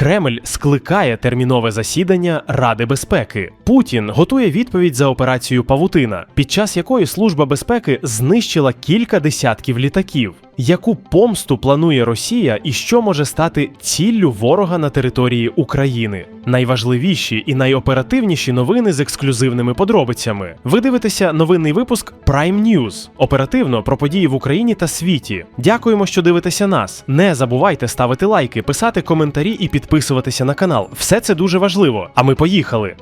Кремль скликає термінове засідання Ради безпеки. Путін готує відповідь за операцію Павутина, під час якої служба безпеки знищила кілька десятків літаків. Яку помсту планує Росія і що може стати ціллю ворога на території України? Найважливіші і найоперативніші новини з ексклюзивними подробицями. Ви дивитеся новинний випуск Prime News. оперативно про події в Україні та світі. Дякуємо, що дивитеся нас. Не забувайте ставити лайки, писати коментарі і підписуватися на канал. Все це дуже важливо. А ми поїхали.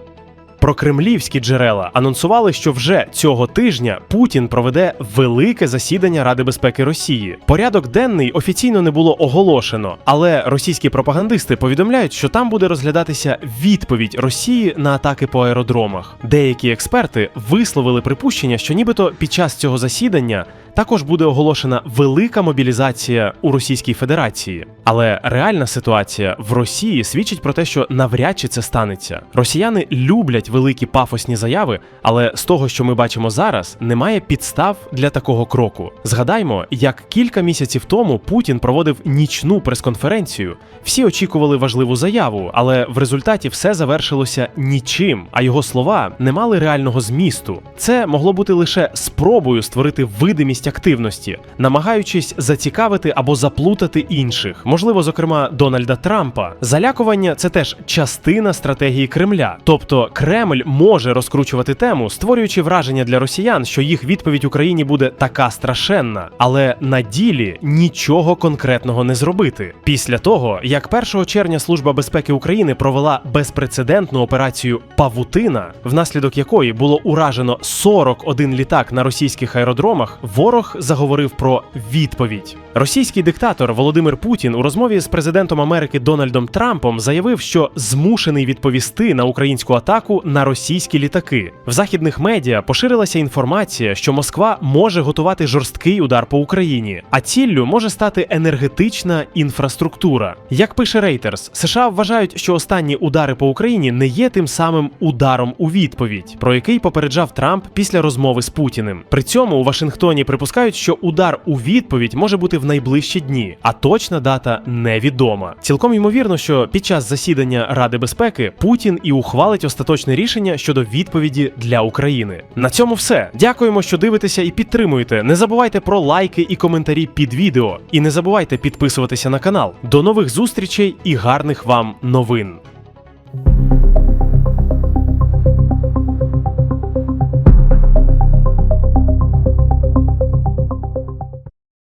Прокремлівські джерела анонсували, що вже цього тижня Путін проведе велике засідання Ради безпеки Росії. Порядок денний офіційно не було оголошено, але російські пропагандисти повідомляють, що там буде розглядатися відповідь Росії на атаки по аеродромах. Деякі експерти висловили припущення, що нібито під час цього засідання також буде оголошена велика мобілізація у Російській Федерації. Але реальна ситуація в Росії свідчить про те, що навряд чи це станеться. Росіяни люблять великі пафосні заяви, але з того, що ми бачимо зараз, немає підстав для такого кроку. Згадаймо, як кілька місяців тому Путін проводив нічну прес-конференцію. Всі очікували важливу заяву, але в результаті все завершилося нічим, а його слова не мали реального змісту. Це могло бути лише спробою створити видимість активності, намагаючись зацікавити або заплутати інших, можливо, зокрема Дональда Трампа. Залякування це теж частина стратегії Кремля. Тобто Кремль може розкручувати тему, створюючи враження для росіян, що їх відповідь Україні буде така страшенна, але на ділі нічого конкретного не зробити. Після того, як 1 червня Служба безпеки України провела безпрецедентну операцію Павутина, внаслідок якої було уражено 41 літак на російських аеродромах, ворог заговорив про відповідь. Російський диктатор Володимир Путін у розмові з президентом Америки Дональдом Трампом заявив, що змушений відповісти на українську атаку на російські літаки. В західних медіа поширилася інформація, що Москва може готувати жорсткий удар по Україні, а ціллю може стати енергетична інфраструктура. Як пише Reuters, США вважають, що останні удари по Україні не є тим самим ударом у відповідь, про який попереджав Трамп після розмови з Путіним. При цьому у Вашингтоні припускають, що удар у відповідь може бути в найближчі дні, а точна дата невідома. Цілком ймовірно, що під час засідання Ради безпеки Путін і ухвалить остаточне рішення щодо відповіді для України. На цьому все. Дякуємо, що дивитеся і підтримуєте. Не забувайте про лайки і коментарі під відео. І не забувайте підписуватися на канал. До нових зустрічей і гарних вам новин.